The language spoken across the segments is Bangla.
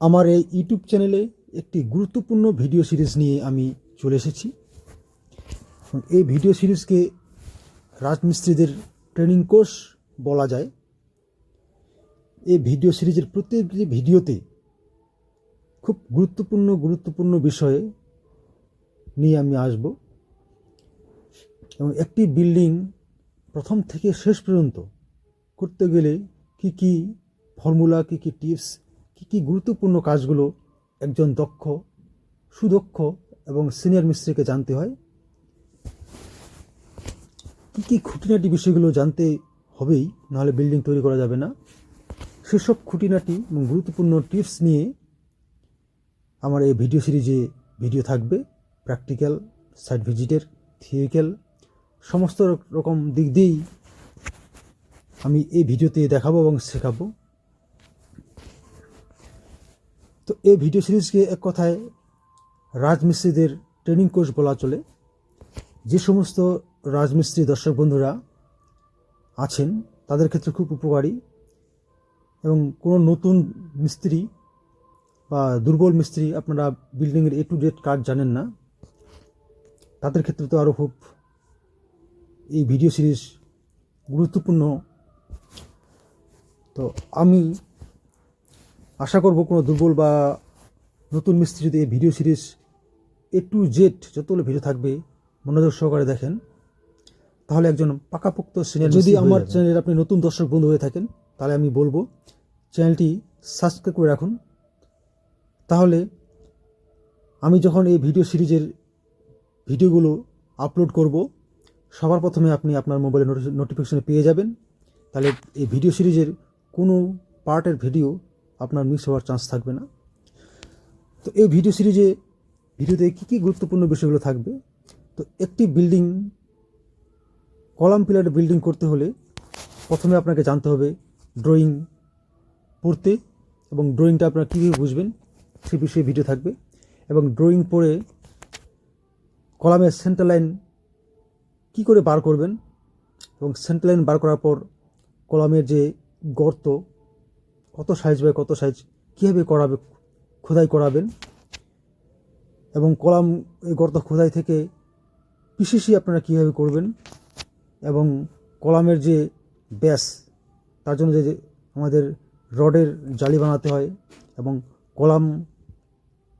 আমার এই ইউটিউব চ্যানেলে একটি গুরুত্বপূর্ণ ভিডিও সিরিজ নিয়ে আমি চলে এসেছি। এই ভিডিও সিরিজকে রাজমিস্ত্রিদের ট্রেনিং কোর্স বলা যায়। এই ভিডিও সিরিজের প্রত্যেকটি ভিডিওতে খুব গুরুত্বপূর্ণ গুরুত্বপূর্ণ বিষয়ে নিয়ে আমি আসব। এবং একটি বিল্ডিং প্রথম থেকে শেষ পর্যন্ত করতে গেলে কি কি ফর্মুলা, কি কি টিপস কি কি গুরুত্বপূর্ণ কাজগুলো একজন দক্ষ, সুদক্ষ এবং সিনিয়র মিস্ত্রিকে জানতে হয়? কি কি খুঁটিনাটি বিষয়গুলো জানতে হবেই, নাহলে বিল্ডিং তৈরি করা যাবে না? সেসব খুঁটিনাটি এবং গুরুত্বপূর্ণ টিপস নিয়ে আমার এই ভিডিও সিরিজে ভিডিও থাকবে। প্র্যাকটিক্যাল, সাইট ভিজিটের, থিওরিক্যাল, সমস্ত রকম দিক দিয়েই আমি এই ভিডিওতে দেখাবো এবং শেখাবো। তো এই ভিডিও সিরিজকে এক কথায় রাজমিস্ত্রিদের ট্রেনিং কোর্স বলা চলে। যে সমস্ত রাজমিস্ত্রি দর্শক বন্ধুরা আছেন, তাদের ক্ষেত্রে খুব উপকারী এবং কোনো নতুন মিস্ত্রি বা দুর্বল মিস্ত্রি আপনারা বিল্ডিংয়ের এ টু ডেট কাজ জানেন না, তাদের ক্ষেত্রে তো আরও খুব এই ভিডিও সিরিজ গুরুত্বপূর্ণ। তো আমি আশা করব কোনো দুর্বল বা নতুন মিস্ত্রি যদি এই video series A to Z যতগুলো ভিডিও থাকবে মনোযোগ সহকারে দেখেন। তাহলে একজন পাকাপোক্ত সিনিয়র যদি আমার চ্যানেলের আপনি নতুন দর্শক বন্ধু হয়ে থাকেন তাহলে আমি বলব চ্যানেলটি সাবস্ক্রাইব করে রাখুন। তাহলে আমি যখন এই ভিডিও সিরিজের ভিডিওগুলো আপলোড করব সবার প্রথমে আপনি আপনার মোবাইলে নোটিফিকেশনে পেয়ে যাবেন। তাহলে এই ভিডিও সিরিজের কোনো পার্টের ভিডিও আপনার মিস হওয়ার চান্স থাকবে না। তো এই ভিডিও সিরিজে ভিডিওতে কী কী গুরুত্বপূর্ণ বিষয়গুলো থাকবে? তো একটি বিল্ডিং কলাম পিলার বিল্ডিং করতে হলে প্রথমে আপনাকে জানতে হবে ড্রয়িং পড়তে এবং ড্রয়িংটা আপনারা কীভাবে বুঝবেন সে বিষয়ে ভিডিও থাকবে এবং ড্রয়িং পড়ে কলামের সেন্টার লাইন কী করে বার করবেন এবং সেন্টার লাইন বার করার পর কলামের যে গর্ত কত সাইজ বাই কত সাইজ, কীভাবে করাবে, খোদাই করাবেন? এবং কলাম, এই গর্ত খোদাই থেকে পিসিসি আপনারা কীভাবে করবেন? এবং কলামের যে ব্যাস, তার জন্য যে আমাদের রডের জালি বানাতে হয়, এবং কলাম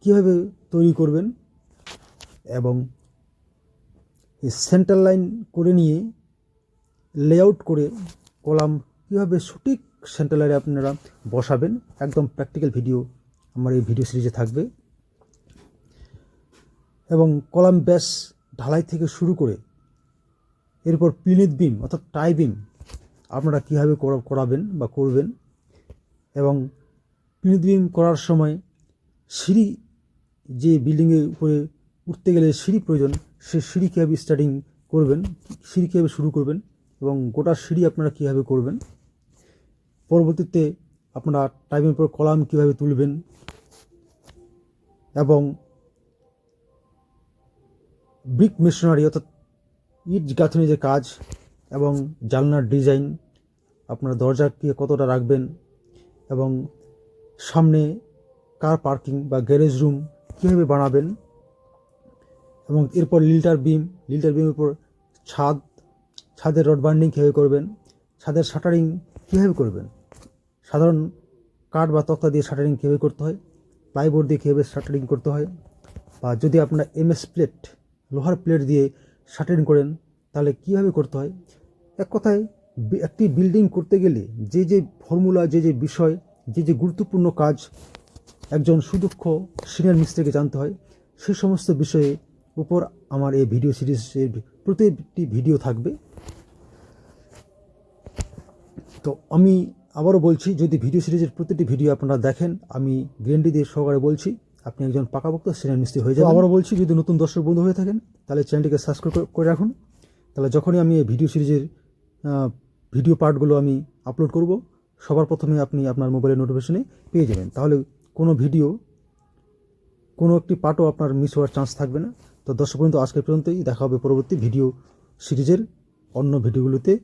কীভাবে তৈরি করবেন? এবং সেন্টার লাইন করে নিয়ে লেআউট করে কলাম কীভাবে সঠিক সেন্টার লাইনে আপনারা বসাবেন, একদম প্র্যাকটিক্যাল ভিডিও আমার এই ভিডিও সিরিজে থাকবে। এবং কলাম ব্যাস ঢালাই থেকে শুরু করে এরপর পিনিত বিম অর্থাৎ টাই বিম আপনারা কীভাবে করাবেন বা করবেন এবং পিনিত বিম করার সময় সিঁড়ি যে বিল্ডিংয়ের উপরে উঠতে গেলে সিঁড়ি প্রয়োজন, সে সিঁড়ি কীভাবে স্টার্টিং করবেন, সিঁড়ি কীভাবে শুরু করবেন এবং গোটা সিঁড়ি আপনারা কীভাবে করবেন পরবর্তীতে আপনারা টাইমের পর কলাম কীভাবে তুলবেন এবং ব্রিক মেশিনারি অর্থাৎ ইট গাঁথনি যে কাজ এবং জানলার ডিজাইন আপনার দরজা কে কতটা রাখবেন এবং সামনে কার পার্কিং বা গ্যারেজ রুম কীভাবে বানাবেন এবং এরপর লিল্টার বিম লিল্টার বিমের উপর ছাদ, ছাদের রড বান্ডিং কীভাবে করবেন ছাদের শাটারিং কীভাবে করবেন? সাধারণ কাঠ বা তক্তা দিয়ে শাটারিং কীভাবে করতে হয়? প্লাইবোর্ড দিয়ে কীভাবে শাটারিং করতে হয়? বা যদি আপনারা এমএস প্লেট, লোহার প্লেট দিয়ে শাটারিং করেন, তাহলে কীভাবে করতে হয়? এক কথায় একটি বিল্ডিং করতে গেলে যে যে ফর্মুলা, যে যে বিষয়, যে যে গুরুত্বপূর্ণ কাজ একজন সুদক্ষ সিনিয়র মিস্ত্রিকে জানতে হয়, সে সমস্ত বিষয়ে উপর আমার এই ভিডিও সিরিজের প্রতিটি ভিডিও থাকবে। তো আমি আবারও বলছি যদি ভিডিও সিরিজের প্রতিটি ভিডিও আপনারা দেখেন আমি গ্যারেন্টি দিয়ে সহকারে বলছি আপনি একজন পাকাপোক্ত সিনিয়র মিস্ত্রি হয়ে যাবেন। আবারও বলছি যদি নতুন দর্শক বন্ধু হয়ে থাকেন তাহলে চ্যানেলটিকে সাবস্ক্রাইব করে- রাখুন। তাহলে যখনই আমি এই ভিডিও সিরিজের ভিডিও পার্টগুলো আমি আপলোড করব সবার প্রথমে আপনি আপনার মোবাইলের নোটিফিকেশনে পেয়ে যাবেন। তাহলে কোনো ভিডিও কোনো একটি পার্টও আপনার মিস হওয়ার চান্স থাকবে না। তো দর্শক বন্ধু আজকের পর্যন্তই। দেখা হবে পরবর্তী ভিডিও সিরিজের অন্য ভিডিওগুলোতে।